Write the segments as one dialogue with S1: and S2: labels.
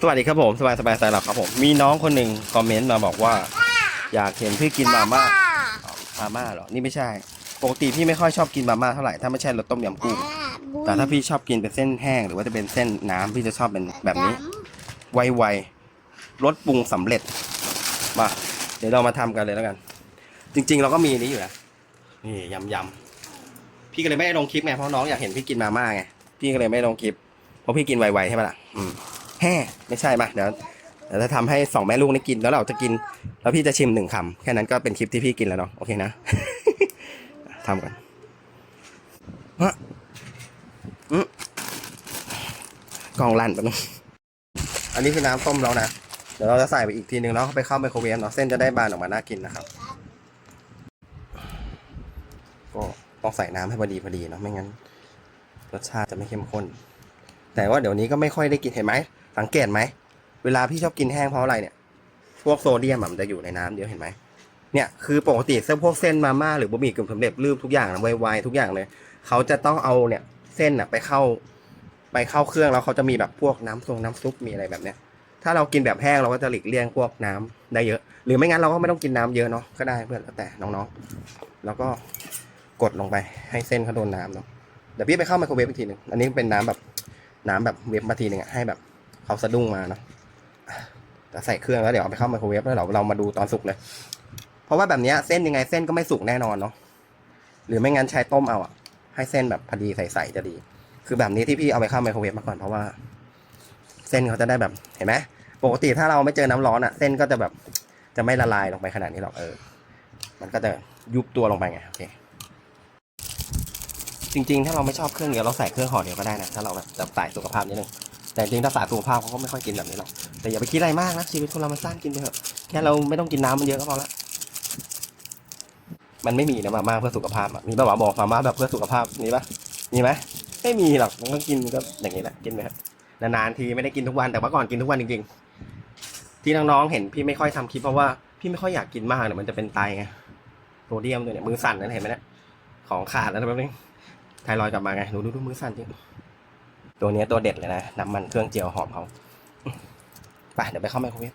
S1: สวัสดีครับผมสบายสบายใจหลับครับผมมีน้องคนหนึ่งคอมเมนต์มาบอกว่า อยากเห็นพี่กินมาม่ามาม่าเหรอนี่ไม่ใช่ ปกติพี่ไม่ค่อยชอบกินมาม่าเท่าไหร่ถ้าไม่ใช่รสต้มยำกุ้งแต่ถ้าพี่ชอบกินเป็นเส้นแห้ง หรือว่าจะเป็นเส้นน้ำพี่จะชอบเป็นแบบนี้ ไวๆรสปรุงสำเร็จมาเดี๋ยวเรามาทำกันเลยแล้วกัน จริง ๆ เราก็มีอันนี้อยู่นะนี่ยำยำๆพี่ก็เลยไม่ได้ลงคลิปไงเพราะน้องอยากเห็นพี่กินมาม่าไงพี่ก็เลยไม่ลงคลิปเพราะพี่กินไวๆใช่ปะล่ะอืมแห่ไม่ใช่มาเดี๋ยวเดี๋ยวจะทำให้สองแม่ลูกได้กินแล้วเราจะกิน แล้วพี่จะชิมหนึ่งคำแค่นั้นก็เป็นคลิปที่พี่กินแล้วเนาะโอเคนะ ทำกันฮะอืมกล่องลั่นไปบนึงอันนี้คือน้ำต้มแล้วนะเดี๋ยวเราจะใส่ไปอีกทีนึงแล้วไปเข้าไมโครเวฟเนาะเส้นจะได้บานออกมาน่ากินนะครับ ก็ต้องใส่น้ำให้พอดีพอดีเนาะไม่งั้นรสชาติจะไม่เข้มข้น แต่ว่าเดี๋ยวนี้ก็ไม่ค่อยได้กินเห็นไหม สังเกตไหม เวลาพี่ชอบกินแห้งเพราะอะไรเนี่ย พวกโซเดียมมันจะอยู่ในน้ำเดียวเห็นไหมเนี่ยคือปกติเส้นพวกเส้นมาม่าหรือบะหมี่กึ่งสำเร็จรูปทุกอย่างนะไวๆทุกอย่างเลยเขาจะต้องเอาเนี่ยเส้นอะไปเข้า ไปเข้าเครื่องแล้วเขาจะมีแบบพวกน้ำทรงน้ำซุปมีอะไรแบบเนี้ย ถ้าเรากินแบบแห้งเราก็จะหลีกเลี่ยงพวกน้ำได้เยอะ หรือไม่งั้นเราก็ไม่ต้องกินน้ำเยอะเนาะก็ได้เพื่อนแล้วแต่น้องๆ แล้วก็กดลงไปให้เส้นเขาโดนน้ำเนาะเดี๋ยวพี่ไปเข้าไมโครเวฟอีกทีหนึ่งอันนี้เป็นน้ำแบบน้ำแบบเวฟมาทีหนึ่งอะให้แบบ เขาสะดุ้งมาเนาะแต่ใส่เครื่องแล้วเดี๋ยวเอาไปเข้าไมโครเวฟแล้วเราเรามาดูตอนสุกเลย เพราะว่าแบบนี้เส้นยังไงเส้นก็ไม่สุกแน่นอนเนาะหรือไม่งั้นใช้ต้มเอาอะให้เส้นแบบพอดีใสๆจะดี คือแบบนี้ที่พี่เอาไปเข้าไมโครเวฟมาก่อนเพราะว่า เส้นเขาจะได้แบบเห็นไหมปกติถ้าเราไม่เจอน้ำร้อนอะเส้นก็จะแบบจะไม่ละลายลงไปขนาดนี้หรอกเออ มันก็จะยุบตัวลงไปไงโอเคจริงๆ ถ้าเราไม่ชอบเครื่องเดียวเราใส่เครื่องห่อเดียวก็ได้นะถ้าเราแบบจะสายสุขภาพนิดนึง แต่จริงถ้าสายสุขภาพเขาก็ไม่ค่อยกินแบบนี้หรอกแต่อย่าไปคิดอะไรมากนะชีวิตคนเรามันสั้นกินไปเถอะแค่เราไม่ต้องกินน้ำมันเยอะก็พอละมันไม่มีนะมาม่าเพื่อสุขภาพมีป่าวะบอกมาม่าแบบเพื่อสุขภาพมีปะมีไหมไม่มีหรอกมันก็กินก็อย่างนี้แหละกินไปเถอะนานๆทีไม่ได้กินทุกวันแต่ว่าก่อนกินทุกวันจริง ๆ ที่น้องๆเห็นพี่ไม่ค่อยทำคลิปเพราะว่าพี่ไม่ค่อยอยากกินมากเดี๋ยวมันจะเป็นไตไงโซเดียมด้วยเนี่ยมือสั่นนั่นเห็นไหมเนี่ยของขาดแล้วนะแป๊บนึงไทรอยกลับมาไงดูดูดูมือสั่นจริง ตัวนี้ตัวเด็ดเลยนะ น้ำมันเครื่องเจียวหอมเขาไปเดี๋ยวไปเข้าไมโครเวฟ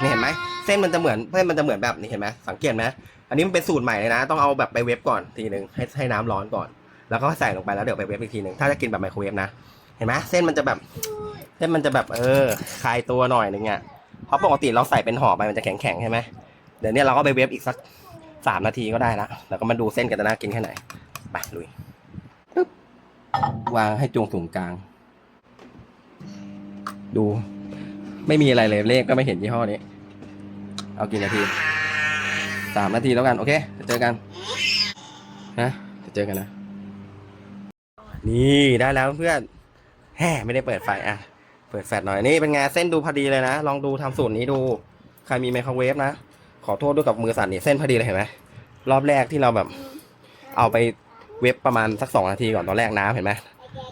S1: นี่เห็นไหมเส้นมันจะเหมือนเส้นมันจะเหมือนแบบนี้เห็นไหมสังเกตไหมอันนี้มันเป็นสูตรใหม่เลยนะ ต้องเอาแบบไปเวฟก่อนทีหนึ่งให้ให้น้ำร้อนก่อน แล้วก็ใส่ลงไปแล้วเดี๋ยวไปเวฟอีกทีหนึ่งถ้าจะกินแบบไมโครเวฟนะเห็นไหมเส้นมันจะแบบเส้นมันจะแบบเออคลายตัวหน่อยนึงอะเพราะปกติเราใส่เป็นห่อไปมันจะแข็งๆใช่ไหมเดี๋ยวเนี้เราก็ไปเวฟอีกสักสามนาทีก็ได้ละแล้วก็มาดูเส้นกันจะน่ากินแค่ไหนไปลุย วางให้จงสูงกลาง ดู ไม่มีอะไรเลยเลขก็ไม่เห็นยี่ห้อนี้ เอากี่นาทีสามนาทีแล้วกัน โอเคเจอกันนะเจอกันนะ นี่ได้แล้วเพื่อนแฮ่ไม่ได้เปิดไฟอะ เปิดแฟลชหน่อยนี่เป็นไงเส้นดูพอดีเลยนะ ลองดูทำสูตรนี้ดู ใครมีไมโครเวฟนะ ขอโทษด้วยกับมือสั่นนี่เส้นพอดีเลยเห็นไหมรอบแรกที่เราแบบ เอาไป เวฟประมาณสักสองนาทีก่อนตอนแรกน้ำเห็นไหม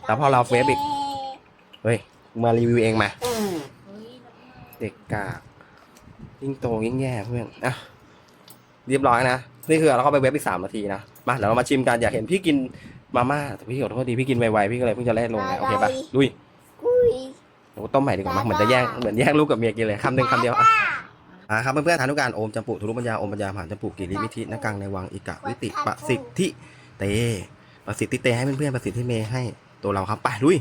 S1: แล้วพอเราเวฟอีก เฮ้ย มารีวิวเองมา เด็กกากยิ่งโตยิ่งแย่เพื่อนอะเรียบร้อยนะ นี่คือเราเข้าไปเวฟอีกสามนาทีนะ มาเดี๋ยวเรามาชิมกันอยากเห็นพี่กินมาม่าแต่พี่ขอโทษทีพี่กินไวๆพี่ก็เลยเพิ่งจะแล่ลงไงโอเคปะลุย
S2: กุย
S1: โอ้ต้มใหม่ดีกว่ามั้งเหมือนจะแย่งเหมือนแย่งลูกกับเมียกินเลยคำหนึ่งคำเดียวอะอ่าครับเพื่อนๆทานทุกการโอมจำปุทุรุปัญญาโอมปัญญาผ่านจำปุกิริวิธินักกังในวังอิกะวิติประสิทธิ เตประสิทธิเตให้เพื่อนๆประสิทธิเมย์ให้ตัวเราครับไปลุย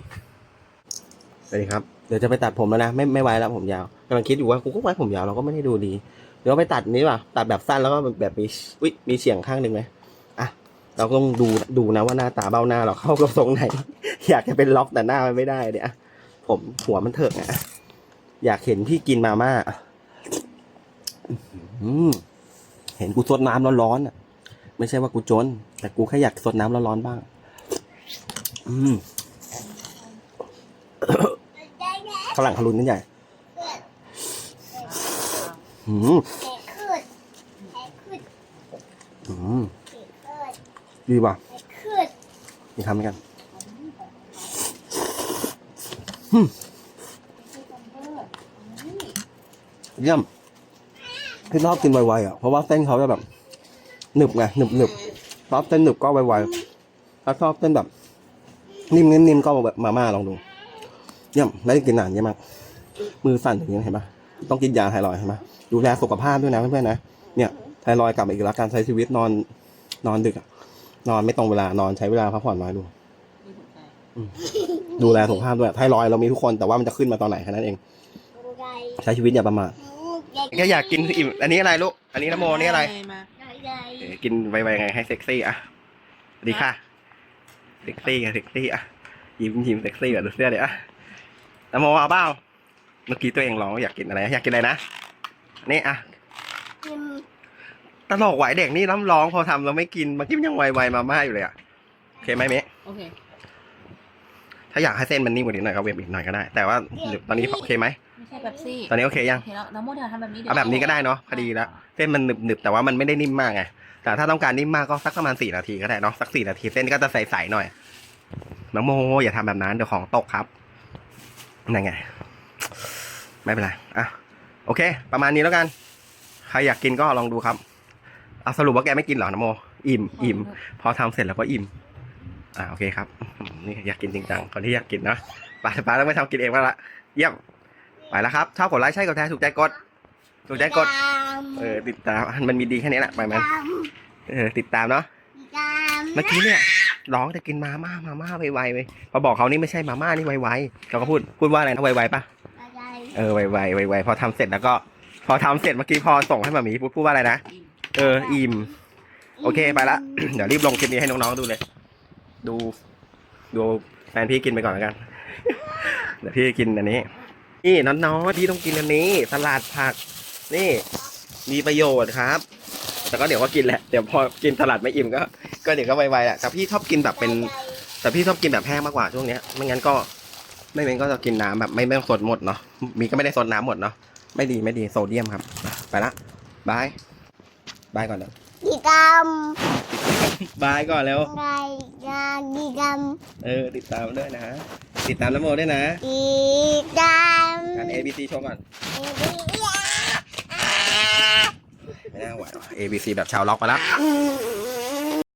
S1: สวัสดีครับเดี๋ยวจะไปตัดผมแล้วนะไม่ไม่ไว้แล้วผมยาวกำลังคิดอยู่ว่ากูก็ไว้ผมยาวเราก็ไม่ได้ดูดีเดี๋ยวไปตัดนี้ว่ะตัดแบบสั้นแล้วก็แบบมีวิมีเฉียงข้างหนึ่งไหมอะเราต้องดูดูนะว่าหน้าตาเบ้าหน้าเราเข้ากับทรงไหน อยากจะเป็นล็อกแต่หน้ามันไม่ได้เดี๋ยผมหัวมันเถิกนะอยากเห็นพี่กินมาม่าอื้อหือเห็นกูซดน้ำร้อนๆอะ ไม่ใช่ว่ากูจน แต่กูแค่อยากซดน้ำร้อนๆบ้าง อืมฝรั่งทะลุนนั่นใหญ่อืมอืมดีว่ะมีทำไหมกันเยี่ยมที่ชอบกินไวๆอะ เพราะว่าเส้นเขาจะแบบ หนึบไงหนึบหนึบชอบเส้นหนึบก็ไวๆถ้าชอบเส้นแบบ นิ่มๆนิ่มๆก็แบบมาม่าลองดูเยี่ยมไม่ได้กินนานเยี่ยมมาก มือสั่นอย่างนี้เห็นปะต้องกินยาไทรอยด์เห็นปะดูแลสุขภาพด้วยนะเพื่อนๆนะเนี่ยไทรอยด์กลับมาอีกแล้วการใช้ชีวิตนอนนอนดึกอะนอนไม่ตรงเวลานอนใช้เวลาพักผ่อนน้อยดู
S3: มีหัวใจ
S1: ดูแลสุขภาพด้วยไทรอยด์เรามีทุกคนแต่ว่ามันจะขึ้นมาตอนไหนแค่นั้นเอง
S2: ใหญ่
S1: ใช้ชีวิตอย่าประมาท
S2: ใหญ่
S1: ก็อยากกินอิ่มอันนี้อะไรลูกอันนี้นโมนี่อะไร
S3: มา
S2: ใหญ่
S1: เออ กินไวๆไงให้เซ็กซี่อะสวัสดีค่ะ เซ็กซี่อะเซ็กซี่อะ ยิ้มยิ้มเซ็กซี่อะดูเสื้อเดี๋ยวอะนโมเอาเปล่าเมื่อกี้ตัวเองร้องว่าอยากกินอะไร อยากกินอะไรนะ นี่อะ
S2: กิน
S1: ตลกไหวเด็กนี่ร้ำร้องพอทำเราไม่กินเมื่อกี้มันยังไวๆมาม่าอยู่เลยอะ โอเคไหมเมะ
S3: โอเค
S1: ถ้าอยากให้เส้นมันนิ่มกว่านี้หน่อยก็เวฟอีกหน่อยก็ได้ แต่ว่าตอนนี้โอเคไหม
S3: ไม่ใช่แบบซี่
S1: ตอนนี้โอเคยัง
S3: โอเคแล้วน้ำโมเดี๋ยวทำแบบนี้ดี๋ยว
S1: เอาแบบนี้ก็ได้เนาะพอดีแล้วเส้นมันหนึบหนึบๆแต่ว่ามันไม่ได้นิ่มมากไงแต่ถ้าต้องการนิ่มมากก็สักประมาณสี่นาทีก็ได้เนาะสักสี่นาทีเส้นก็จะใสๆหน่อยน้องโมอย่าทำแบบนั้นเดี๋ยวของตกครับนั่นไง ไม่เป็นไรอะโอเค ประมาณนี้แล้วกันใครอยากกินก็ลองดูครับเอาสรุปว่าแกไม่กินเหรอน้องโม อิ่มอิ่มพอทำเสร็จแล้วก็อิ่มอ่าโอเคครับอืมนี่อยากกินจริงจังคนที่อยากกินนะป้าป้าต้องไปทำกินเองบ้างละเยี่ยม ไปแล้วครับชอบกดไลค์ใช่กดแชร์ถูกใจกดถูกใจกด เออติดตามมันมีดีแค่นี้แหละไปมัน
S2: ตาม
S1: เออติดตามเนาะ
S2: ตาม
S1: เมื่อกี้เนี่ยร้องแต่กินมาม่ามาม่าไวๆไปพอบอกเขานี่ไม่ใช่มาม่านี่ไวๆเขาก็พูดพูดว่าอะไรนะไวๆปะ
S2: อะไร
S1: เออไวๆไวๆพอทำเสร็จแล้วก็ พอทำเสร็จเมื่อกี้พอส่งให้มามีพูดพูดว่าอะไรนะ
S3: อิ่ม
S1: เอออิ่มโอเคไปละเดี๋ยวรีบลงคลิปนี้ให้น้องๆดูเลย ดู ดูแฟนพี่กินไปก่อนแล้วกันเดี๋ยวพี่กินอันนี้ นี่น้องๆพี่ต้องกินอันนี้สลัดผัก นี่ มีประโยชน์ครับ แต่ก็เดี๋ยวก็กินแหละเดี๋ยวพอกินสลัดไม่อิ่มก็ ก็เดี๋ยวก็ไวๆอะแต่พี่ชอบกินแบบเป็น แต่พี่ชอบกินแบบแห้งมากกว่าช่วงเนี้ยไม่งั้นก็ไม่งั้นก็จะกินน้ำแบบไม่ไม่ต้องสดหมดเนาะมีก็ไม่ได้สดน้ำหมดเนาะไม่ดีไม่ดีโซเดียมครับ ไปละบายบายก่อนเดี๋ยว
S2: ดีด
S1: บายก่อนแล้วำ
S2: ไงยาดีด
S1: เออ ติดตามด้วยนะ ติดตามน้ำโมด้วยนะำ
S2: ดีดำ
S1: งาน A B C โชว์ก่อนไม่น่าไหวว่ะ A B C แบบชาวล็อกไปละ
S2: อืม